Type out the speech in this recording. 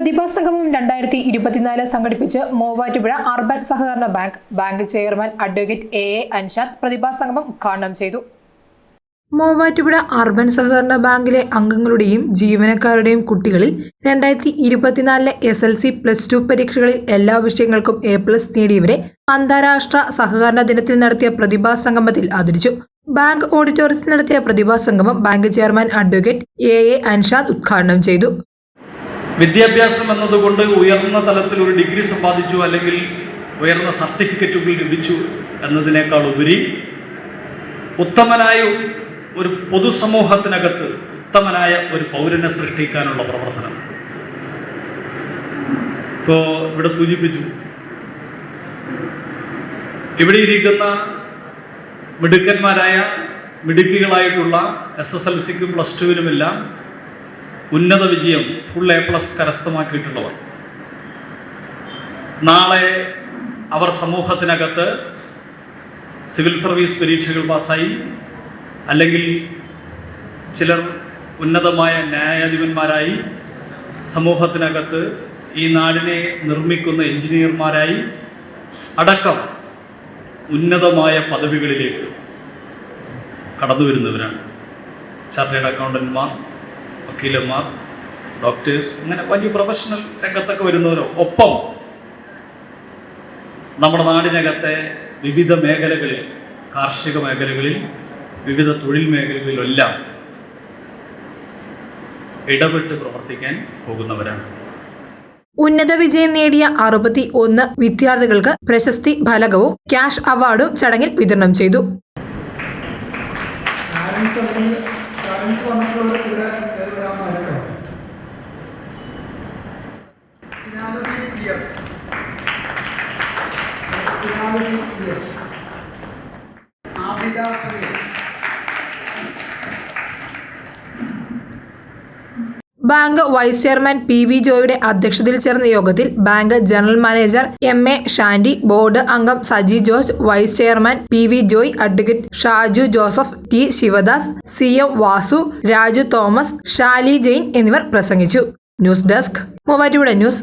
പ്രതിഭാസംഗമം രണ്ടായിരത്തി ഇരുപത്തിനാല് സംഘടിപ്പിച്ച് മൂവാറ്റുപുഴ അർബൻ സഹകരണ bank bank chairman advocate A A Anshad പ്രതിഭാ സംഗമം ഉദ്ഘാടനം ചെയ്തു. മൂവാറ്റുപുഴ അർബൻ സഹകരണ ബാങ്കിലെ അംഗങ്ങളുടെയും ജീവനക്കാരുടെയും കുട്ടികളിൽ രണ്ടായിരത്തി ഇരുപത്തിനാലിലെ S L C plus two പരീക്ഷകളിൽ എല്ലാ വിഷയങ്ങൾക്കും എ പ്ലസ് നേടിയവരെ അന്താരാഷ്ട്ര സഹകരണ ദിനത്തിൽ നടത്തിയ പ്രതിഭാ സംഗമത്തിൽ ആദരിച്ചു. ബാങ്ക് ഓഡിറ്റോറിയത്തിൽ നടത്തിയ പ്രതിഭാ സംഗമം bank chairman advocate A A Anshad ഉദ്ഘാടനം ചെയ്തു. വിദ്യാഭ്യാസം എന്നതുകൊണ്ട് ഉയർന്ന തലത്തിൽ ഒരു ഡിഗ്രി സമ്പാദിച്ചു അല്ലെങ്കിൽ ഉയർന്ന സർട്ടിഫിക്കറ്റുകൾ ലഭിച്ചു എന്നതിനേക്കാൾ ഉപരി ഉത്തമനായ ഒരു പൊതുസമൂഹത്തിനകത്ത് ഉത്തമനായ ഒരു പൗരനെ സൃഷ്ടിക്കാനുള്ള പ്രവർത്തനം. ഇപ്പോ ഇവിടെ സൂചിപ്പിച്ചു. ഇവിടെ ഇരിക്കുന്ന മിടുക്കന്മാരായ മിടുക്കികളായിട്ടുള്ള എസ് എസ് എൽ സിക്കും പ്ലസ് ടുവിനുമെല്ലാം ഉന്നത വിജയം ഫുൾ എ പ്ലസ് കരസ്ഥമാക്കിയിട്ടുള്ളവർ. നാളെ അവർ സമൂഹത്തിനകത്ത് സിവിൽ സർവീസ് പരീക്ഷകൾ പാസ്സായി. അല്ലെങ്കിൽ ചിലർ ഉന്നതമായ ന്യായാധിപന്മാരായി സമൂഹത്തിനകത്ത് ഈ നാടിനെ നിർമ്മിക്കുന്ന എഞ്ചിനീയർമാരായി അടക്കം ഉന്നതമായ പദവികളിലേക്ക് കടന്നു വരുന്നവരാണ് ചാർട്ടേഡ് അക്കൗണ്ടന്റ്മാർ വക്കീലന്മാർ ഡോക്ടേഴ്സ് ഇങ്ങനെ വലിയ പ്രൊഫഷണൽ രംഗത്തൊക്കെ വരുന്നവരോ? ഒപ്പം നമ്മുടെ നാടിനകത്തെ വിവിധ മേഖലകളിൽ കാർഷിക മേഖലകളിൽ വിവിധ തൊഴിൽ മേഖലകളിലെല്ലാം ഇടപെട്ട് പ്രവർത്തിക്കാൻ പോകുന്നവരാണ്. ഉന്നത വിജയം നേടിയ അറുപത്തി ഒന്ന് വിദ്യാർത്ഥികൾക്ക് പ്രശസ്തി ഫലകവും ക്യാഷ് അവാർഡും ചടങ്ങിൽ വിതരണം ചെയ്തു പാരൻസ് അല്ലെങ്കിൽ പാരൻസ് വന്നിട്ടുള്ള ഇവിടെ കയറി വരാമെന്ന് കേട്ടോ finale P S bank vice chairman P V ജോയുടെ അധ്യക്ഷതയിൽ ചേർന്ന യോഗത്തിൽ bank general manager M A Shandy board അംഗം Saji George vice chairman P V Joy advocate Shaju Joseph T Sivadas C M Vasu Raju Thomas Shali Jain എന്നിവർ പ്രസംഗിച്ചു. News desk Muvattupuzha news.